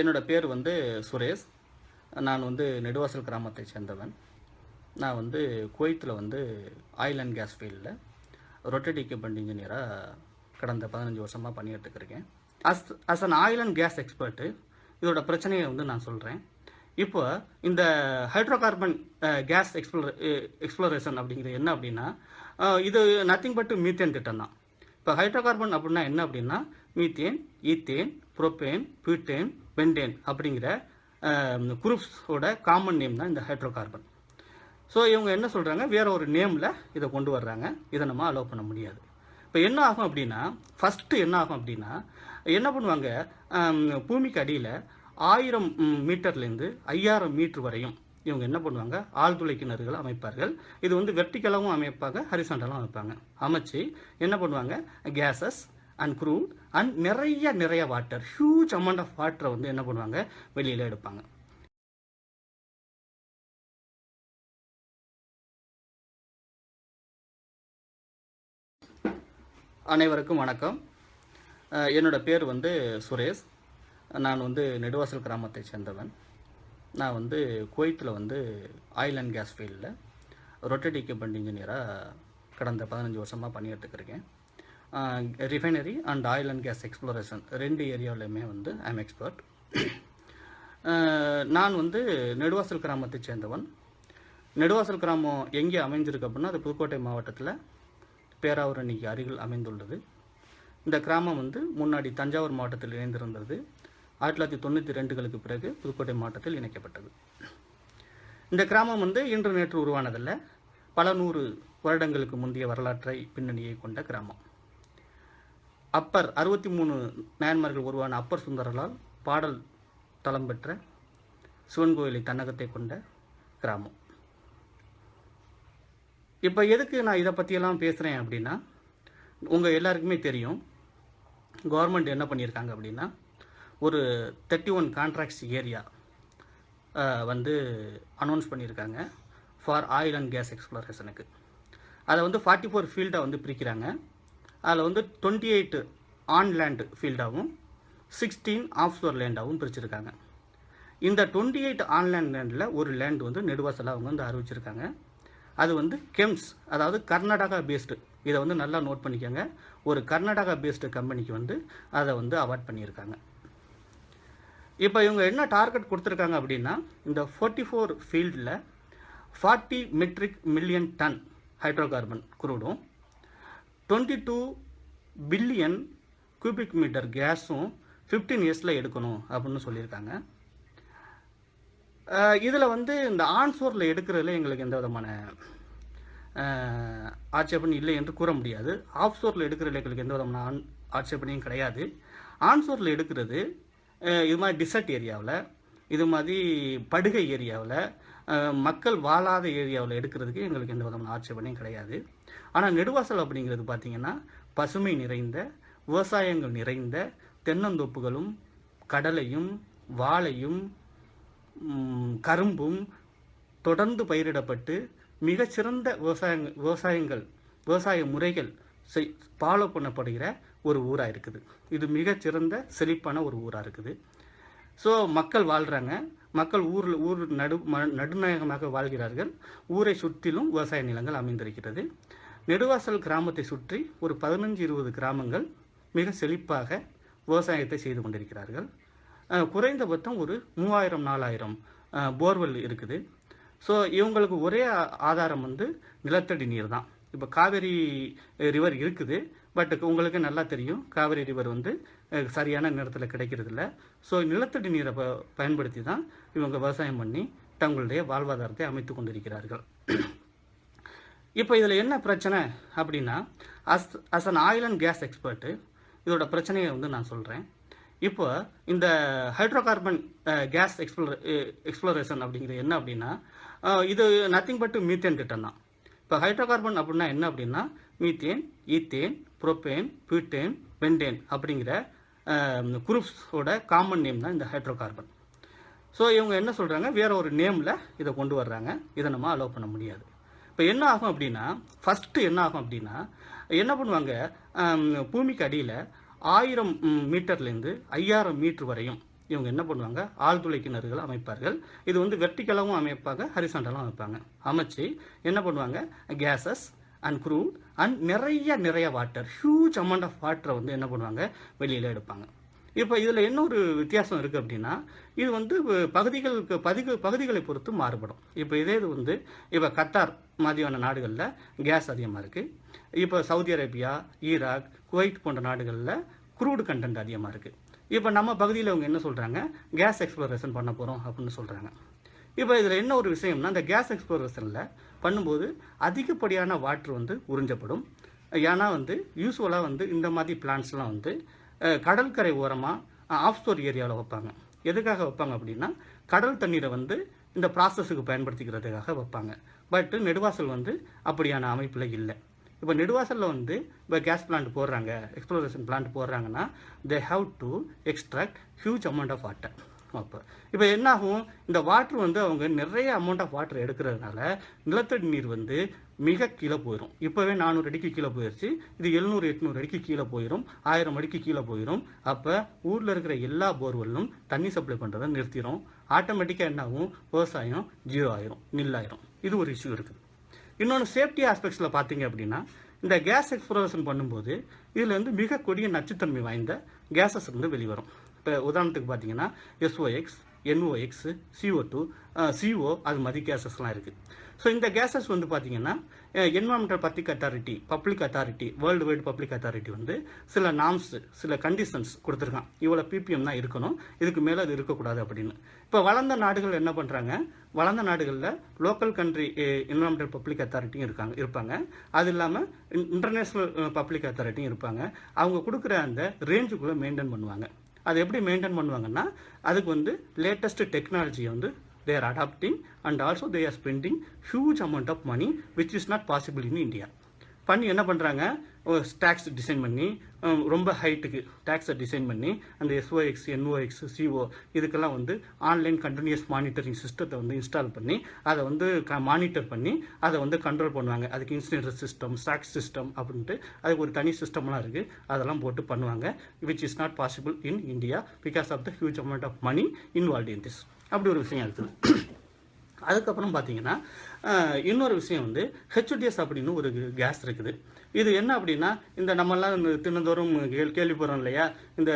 என்னோட பேர் வந்து சுரேஷ். நான் வந்து நெடுவாசல் கிராமத்தை சேர்ந்தவன். நான் வந்து குவைத்தில் வந்து ஆயில் அண்ட் கேஸ் ஃபீல்டில் ரொட்டேட் எக்யூப்மெண்ட் இன்ஜினியராக கடந்த பதினஞ்சு வருஷமாக பண்ணிட்டு இருக்கேன் as as an oil and gas expert இதோட பிரச்சனையை வந்து நான் சொல்கிறேன் இப்போ இந்த hydrocarbon gas explore exploration அப்படிங்கிறது என்ன அப்படின்னா இது நத்திங் பட் மீத்தேன் திட்டம் தான். இப்போ ஹைட்ரோ கார்பன் அப்படின்னா என்ன அப்படின்னா methane ethane propane butane pentane அப்படிங்கிற குரூப்ஸோட காமன் நேம் தான் இந்த ஹைட்ரோ கார்பன் ஸோ இவங்க என்ன சொல்கிறாங்க வேற ஒரு நேமில் இதை கொண்டு வர்றாங்க. இதை நம்ம அலோவ் பண்ண முடியாது. இப்போ என்ன ஆகும் அப்படின்னா ஃபஸ்ட்டு என்ன ஆகும் அப்படின்னா என்ன பண்ணுவாங்க? பூமிக்கு அடியில் ஆயிரம் மீட்டர்லேருந்து ஐயாயிரம் மீட்டர் வரையும் இவங்க என்ன பண்ணுவாங்க? ஆழ்துளை கிணறுகள் அமைப்பார்கள். இது வந்து வெர்டிக்கலாகவும் அமைப்பாங்க ஹரிசாண்டலாகவும் அமைப்பாங்க. அமைச்சு என்ன பண்ணுவாங்க? கேஸஸ் அண்ட் க்ரூட் அண்ட் நிறைய நிறைய வாட்டர் ஹியூஜ் அமௌண்ட் ஆஃப் வாட்டரை வந்து என்ன பண்ணுவாங்க? வெளியில் எடுப்பாங்க. அனைவருக்கும் வணக்கம். என்னோடய என்னோட பேர் வந்து சுரேஷ். நான் வந்து நெடுவாசல் கிராமத்தை சேர்ந்தவன். நான் வந்து குவைத்தில் வந்து ஆயில் அண்ட் கேஸ் ஃபீல்டில் ரொட்டேட் எக்யூப்மெண்ட் இன்ஜினியராக கடந்த பதினஞ்சு வருஷமாக பண்ணிட்டு refinery and oil and gas exploration ரெண்டு ஏரியாவிலையுமே வந்து ஐம் எக்ஸ்பர்ட் நான் வந்து நெடுவாசல் கிராமத்தை சேர்ந்தவன். நெடுவாசல் கிராமம் எங்கே அமைஞ்சிருக்கு அப்படின்னா அது புதுக்கோட்டை மாவட்டத்தில் பேராவூரணிக்கு அருகில் அமைந்துள்ளது. இந்த கிராமம் வந்து முன்னாடி தஞ்சாவூர் மாவட்டத்தில் இணைந்திருந்தது. ஆயிரத்தி தொள்ளாயிரத்தி தொண்ணூற்றி ரெண்டுகளுக்கு பிறகு புதுக்கோட்டை மாவட்டத்தில் இணைக்கப்பட்டது. இந்த கிராமம் வந்து இன்று நேற்று உருவானதல்ல. பல நூறு வருடங்களுக்கு முந்தைய வரலாற்றை பின்னணியை கொண்ட கிராமம். அப்பர் அறுபத்தி மூணு நாயன்மார்கள் உருவான அப்பர் சுந்தரலால் பாடல் தளம் பெற்ற சிவன் கோயிலை தன்னகத்தை கொண்ட கிராமம். இப்போ எதுக்கு நான் இதை பற்றியெல்லாம் பேசுகிறேன் அப்படின்னா உங்கள் எல்லாருக்குமே தெரியும். கவர்மெண்ட் என்ன பண்ணியிருக்காங்க அப்படின்னா ஒரு தேர்ட்டி ஒன் கான்ட்ராக்ட்ஸ் ஏரியா வந்து அனௌன்ஸ் பண்ணியிருக்காங்க ஃபார் ஆயில் அண்ட் கேஸ் எக்ஸ்ப்ளோரேஷனுக்கு அதை வந்து ஃபார்ட்டி ஃபோர் ஃபீல்டாக வந்து பிரிக்கிறாங்க. அதில் வந்து டுவெண்ட்டி எயிட் ஆன்லேண்டு ஃபீல்டாகவும் சிக்ஸ்டீன் ஆஃப்ஷோர் லேண்டாகவும் பிரிச்சிருக்காங்க. இந்த டுவெண்ட்டி எயிட் ஆன்லைன் லேண்டில் ஒரு லேண்ட் வந்து நெடுவாசலாக அவங்க வந்து அறிவிச்சிருக்காங்க. அது வந்து கெம்ஸ் அதாவது கர்நாடகா பேஸ்டு இதை வந்து நல்லா நோட் பண்ணிக்கோங்க. ஒரு கர்நாடகா பேஸ்டு கம்பெனிக்கு வந்து அதை வந்து அவார்ட் பண்ணியிருக்காங்க. இப்போ இவங்க என்ன டார்கெட் கொடுத்துருக்காங்க அப்படின்னா இந்த ஃபோர்ட்டி ஃபோர் ஃபீல்டில் forty metric million ton hydrocarbon குரூடும் twenty two billion cubic metre கேஸும் ஃபிஃப்டீன் இயர்ஸில் எடுக்கணும் அப்படின்னு சொல்லியிருக்காங்க. இதில் வந்து இந்த ஆன்சோரில் எடுக்கிறதுல எங்களுக்கு எந்த விதமான ஆட்சேபணி இல்லை என்று கூற முடியாது. ஆஃப்சோரில் எடுக்கிறதுல எங்களுக்கு எந்த விதமான ஆன் ஆட்சேபனையும் கிடையாது. ஆன்சோரில் எடுக்கிறது இது மாதிரி டிசர்ட் ஏரியாவில் இது மாதிரி படுகை ஏரியாவில் மக்கள் வாழாத ஏரியாவில் எடுக்கிறதுக்கு எங்களுக்கு எந்த விதமான ஆட்சேபனையும் கிடையாது. ஆனால் நெடுவாசல் அப்படிங்கிறது பார்த்திங்கன்னா பசுமை நிறைந்த விவசாயங்கள் நிறைந்த தென்னந்தோப்புகளும் கடலையும் வாழையும் கரும்பும் தொடர்ந்து பயிரிடப்பட்டு மிகச்சிறந்த விவசாய விவசாயங்கள் விவசாய முறைகள் செய் ஃபாலோ பண்ணப்படுகிற ஒரு ஊராக இருக்குது. இது மிகச்சிறந்த செழிப்பான ஒரு ஊராக இருக்குது. ஸோ மக்கள் வாழ்கிறாங்க மக்கள் ஊரில் ஊர் நடு ம- நடுநாயகமாக வாழ்கிறார்கள். ஊரை சுற்றிலும் விவசாய நிலங்கள் அமைந்திருக்கிறது. நெடுவாசல் கிராமத்தை சுற்றி ஒரு பதினஞ்சு இருபது கிராமங்கள் மிக செழிப்பாக விவசாயத்தை செய்து கொண்டிருக்கிறார்கள். குறைந்தபட்சம் ஒரு மூவாயிரம் நாலாயிரம் போர்வெல் இருக்குது. ஸோ இவங்களுக்கு ஒரே ஆதாரம் வந்து நிலத்தடி நீர் தான் இப்போ காவேரி ரிவர் இருக்குது. பட் உங்களுக்கு நல்லா தெரியும். காவிரி ரிவர் வந்து சரியான நேரத்தில் கிடைக்கிறதில்ல. ஸோ நிலத்தடி நீரை ப பயன்படுத்தி தான் இவங்க விவசாயம் பண்ணி தங்களுடைய வாழ்வாதாரத்தை அமைத்து கொண்டிருக்கிறார்கள். இப்போ இதில் என்ன பிரச்சனை அப்படின்னா as as an oil and gas expert இதோட பிரச்சனையை வந்து நான் சொல்கிறேன் இப்போ இந்த hydrocarbon gas explore exploration அப்படிங்கிறது என்ன அப்படின்னா இது நத்திங் பட் மீத்தேன் திட்டம் தான். இப்போ ஹைட்ரோ கார்பன் அப்படின்னா என்ன அப்படின்னா methane ethane propane butane pentane அப்படிங்கிற குரூப்ஸோட காமன் நேம் தான் இந்த ஹைட்ரோ கார்பன் ஸோ இவங்க என்ன சொல்கிறாங்க வேற ஒரு நேமில் இதை கொண்டு வர்றாங்க. இதை நம்ம அலோவ் பண்ண முடியாது. இப்போ என்ன ஆகும் அப்படின்னா ஃபஸ்ட்டு என்ன ஆகும் அப்படின்னா என்ன பண்ணுவாங்க? பூமிக்கு அடியில் ஆயிரம் மீட்டர்லேருந்து ஐயாயிரம் மீட்டர் வரையும் இவங்க என்ன பண்ணுவாங்க? ஆழ்துளை கிணறுகள் அமைப்பார்கள். இது வந்து வெர்டிக்கலாகவும் அமைப்பாங்க ஹரிசாண்டலாகவும் அமைப்பாங்க. அமைச்சு என்ன பண்ணுவாங்க? கேஸஸ் அண்ட் க்ரூட் அண்ட் நிறைய நிறைய வாட்டர் ஹியூஜ் அமௌண்ட் ஆஃப் வாட்டரை வந்து என்ன பண்ணுவாங்க? வெளியில் எடுப்பாங்க. இப்போ இதில் என்ன ஒரு வித்தியாசம் இருக்குது அப்படின்னா இது வந்து பகுதிகளுக்கு பதிகு பகுதிகளை பொறுத்து மாறுபடும். இப்போ இதே இது வந்து இப்போ கத்தார் மாதிரியான நாடுகளில் கேஸ் அதிகமாக இருக்குது இப்போ சவுதி அரேபியா ஈராக் குவைத் போன்ற நாடுகளில் குரூடு கண்டென்ட் அதிகமாக இருக்குது இப்போ நம்ம பகுதியில் அவங்க என்ன சொல்கிறாங்க கேஸ் எக்ஸ்ப்ளோரேஷன் பண்ண போகிறோம் அப்படின்னு சொல்கிறாங்க இப்போ இதில் என்ன ஒரு விஷயம்னா இந்த கேஸ் எக்ஸ்ப்ளோரேஷனில் பண்ணும்போது அதிகப்படியான வாட்ரு வந்து உறிஞ்சப்படும். ஏன்னா வந்து யூஸ்வலாக வந்து இந்த மாதிரி பிளான்ஸ்லாம் வந்து கடற்கரை ஓரமாக ஆஃப்ஸ்டோர் ஏரியாவில் வைப்பாங்க. எதுக்காக வைப்பாங்க அப்படின்னா கடல் தண்ணீரை வந்து இந்த ப்ராசஸுக்கு பயன்படுத்திக்கிறதுக்காக வைப்பாங்க. பட் நெடுவாசல் வந்து அப்படியான அமைப்பில் இல்லை. இப்போ நெடுவாசலில் வந்து இப்போ கேஸ் பிளான்ட் போடுறாங்க எக்ஸ்ப்ளோரேஷன் பிளான்ட் போடுறாங்கன்னா they have to extract huge amount of water அப்போ இப்போ என்னாகும்? இந்த வாட்ரு வந்து அவங்க நிறைய அமௌண்ட் ஆஃப் வாட்டர் எடுக்கிறதுனால நிலத்தடி நீர் வந்து மிக கீழே போயிடும் இப்போவே நானூறு அடிக்கு கீழே போயிடுச்சு இது எழுநூறு எட்நூறு அடிக்கு கீழே போயிடும் ஆயிரம் அடிக்கு கீழே போயிடும் அப்போ ஊரில் இருக்கிற எல்லா போர்வெல்லும் தண்ணி சப்ளை பண்ணுறதை நிறுத்திடும் ஆட்டோமேட்டிக்காக என்னாகும்? விவசாயம் ஜீரோ ஆயிரும் நில்லாயிரும் இது ஒரு இஷ்யூ இருக்குது. இன்னொன்று சேஃப்டி ஆஸ்பெக்ட்ஸில் பார்த்தீங்க அப்படின்னா இந்த கேஸ் எக்ஸ்ப்ளோரேஷன் பண்ணும்போது இதில் வந்து மிக கொடிய நச்சுத்தன்மை வாய்ந்த கேஸஸ் வந்து வெளிவரும். இப்போ உதாரணத்துக்கு பார்த்தீங்கன்னா SOx NOx CO two CO அது மாதிரி கேஸஸ்லாம் இருக்குது ஸோ இந்த கேஸஸ் வந்து பார்த்தீங்கன்னா environmental public authority public authority world wide public authority வந்து சில நாம்ஸ் சில கண்டிஷன்ஸ் கொடுத்துருக்கான். இவ்வளோ பிபிஎம் தான் இருக்கணும். இதுக்கு மேலே அது இருக்கக்கூடாது அப்படின்னு. இப்போ வளர்ந்த நாடுகள் என்ன பண்ணுறாங்க வளர்ந்த நாடுகளில் லோக்கல் கண்ட்ரி என்வரான்மெண்டல் பப்ளிக் அத்தாரிட்டியும் இருக்காங்க இருப்பாங்க. அது இல்லாமல் இன்டர்நேஷ்னல் பப்ளிக் அத்தாரிட்டியும் இருப்பாங்க. அவங்க கொடுக்குற அந்த ரேஞ்சுக்குள்ளே மெயின்டைன் பண்ணுவாங்க. அது எப்படி மெயின்டைன் பண்ணுவாங்கன்னா அதுக்கு வந்து லேட்டஸ்ட் டெக்னாலஜியை வந்து their adapting and also they are spending huge amount of money which is not possible in India பண்ணி என்ன பண்ணுறாங்க டேக்ஸ் டிசைன் பண்ணி ரொம்ப ஹைட்டுக்கு டேக்ஸை டிசைன் பண்ணி அந்த எஸ்ஓஎக்ஸ் என்ஓஎக்ஸ் சிஓ இதுக்கெல்லாம் வந்து ஆன்லைன் கண்டினியூஸ் மானிட்டரிங் சிஸ்டத்தை வந்து இன்ஸ்டால் பண்ணி அதை வந்து க மானிட்டர் பண்ணி அதை வந்து கண்ட்ரோல் பண்ணுவாங்க. அதுக்கு இன்சிடென்ட் சிஸ்டம் ஸ்டாக்ஸ் சிஸ்டம் அப்படின்ட்டு அதுக்கு ஒரு தனி சிஸ்டம்லாம் இருக்குது அதெல்லாம் போட்டு பண்ணுவாங்க. Which is not possible in India because of the huge amount of money involve in this அப்படி ஒரு விஷயம் இருக்குது. அதுக்கப்புறம் பார்த்தீங்கன்னா இன்னொரு விஷயம் வந்து ஹெச்டிஎஸ் அப்படின்னு ஒரு கேஸ் இருக்குது. இது என்ன அப்படின்னா இந்த நம்மெல்லாம் இந்த தினந்தோறும் கேள் கேள்விப்படுறோம் இல்லையா? இந்த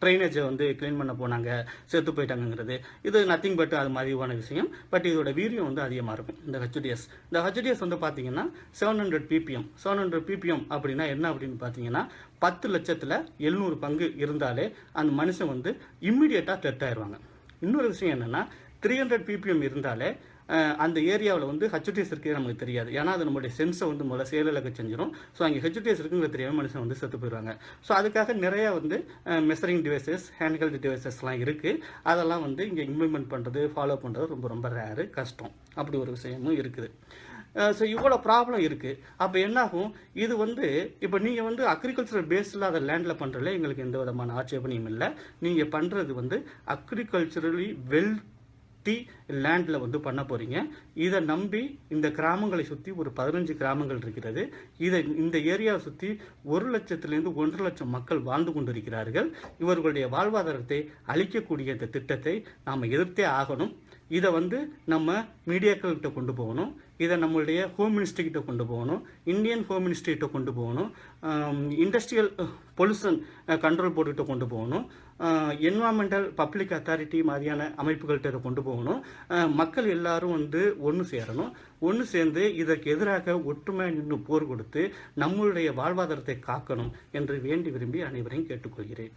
ட்ரைனேஜை வந்து க்ளீன் பண்ண போனாங்க செத்து போயிட்டாங்கங்கிறது. இது நத்திங் பட் அது மாதிரியான விஷயம். பட் இதோட வீரியம் வந்து அதிகமாக இருக்கும் இந்த ஹெச்டிஎஸ் இந்த ஹெச்டிஎஸ் வந்து பார்த்தீங்கன்னா seven hundred PPM seven hundred PPM அப்படின்னா என்ன அப்படின்னு பார்த்தீங்கன்னா பத்து லட்சத்தில் எழுநூறு பங்கு இருந்தாலே அந்த மனுஷன் வந்து இம்மிடியட்டாக டெட் ஆயிடுவாங்க. இன்னொரு விஷயம் என்னென்னா த்ரீ ஹண்ட்ரட் பிபிஎம் இருந்தாலே அந்த ஏரியாவில் வந்து ஹெச்டிஎஸ் இருக்கே நமக்கு தெரியாது. ஏன்னா அது நம்மளுடைய சென்ஸை வந்து முதல்ல செயலிழக்க செஞ்சிடும் ஸோ அங்கே ஹெச்டிஎஸ் இருக்குங்கிற தெரியாமல் மனுஷன் வந்து செத்து போயிடுவாங்க. ஸோ அதுக்காக நிறையா வந்து மெசரிங் டிவைசஸ் ஹேண்ட்ஹெல்ட் டிவைசஸ்லாம் இருக்குது அதெல்லாம் வந்து இங்கே இம்ப்ளிமெண்ட் பண்ணுறது ஃபாலோ பண்ணுறது ரொம்ப ரொம்ப ரேரு கஷ்டம். அப்படி ஒரு விஷயமும் இருக்குது. ஸோ இவ்வளோ ப்ராப்ளம் இருக்குது அப்போ என்னாகும்? இது வந்து இப்போ நீங்கள் வந்து அக்ரிகல்ச்சரல் பேஸில் அதை லேண்டில் பண்ணுறதுல எங்களுக்கு எந்த விதமான ஆட்சேபனையும் இல்லை. நீங்கள் பண்ணுறது வந்து அக்ரிகல்ச்சரலி வெல் டி லேண்டில் வந்து பண்ண போகிறீங்க இதை நம்பி இந்த கிராமங்களை சுற்றி ஒரு பதினஞ்சு கிராமங்கள் இருக்கிறது. இதை இந்த ஏரியாவை சுற்றி ஒரு லட்சத்திலேருந்து ஒன்றரை லட்சம் மக்கள் வாழ்ந்து கொண்டிருக்கிறார்கள். இவர்களுடைய வாழ்வாதாரத்தை அளிக்கக்கூடிய இந்த திட்டத்தை நாம் எதிர்த்தே ஆகணும். இதை வந்து நம்ம மீடியாக்கள்கிட்ட கொண்டு போகணும். இதை நம்மளுடைய ஹோம் மினிஸ்ட்ரிகிட்ட கொண்டு போகணும். இந்தியன் ஹோம் மினிஸ்ட்ரிகிட்ட கொண்டு போகணும். இண்டஸ்ட்ரியல் பொல்யூஷன் கண்ட்ரோல் போர்டுகிட்ட கொண்டு போகணும். என்வாமெண்டல் பப்ளிக் அத்தாரிட்டி மாதிரியான அமைப்புகள்கிட்ட கொண்டு போகணும். மக்கள் எல்லாரும் வந்து ஒன்று சேரணும். ஒன்று சேர்ந்து இதற்கு எதிராக ஒற்றுமை நின்று போர் கொடுத்து நம்மளுடைய வாழ்வாதாரத்தை காக்கணும் என்று வேண்டி விரும்பி அனைவரையும் கேட்டுக்கொள்கிறேன்.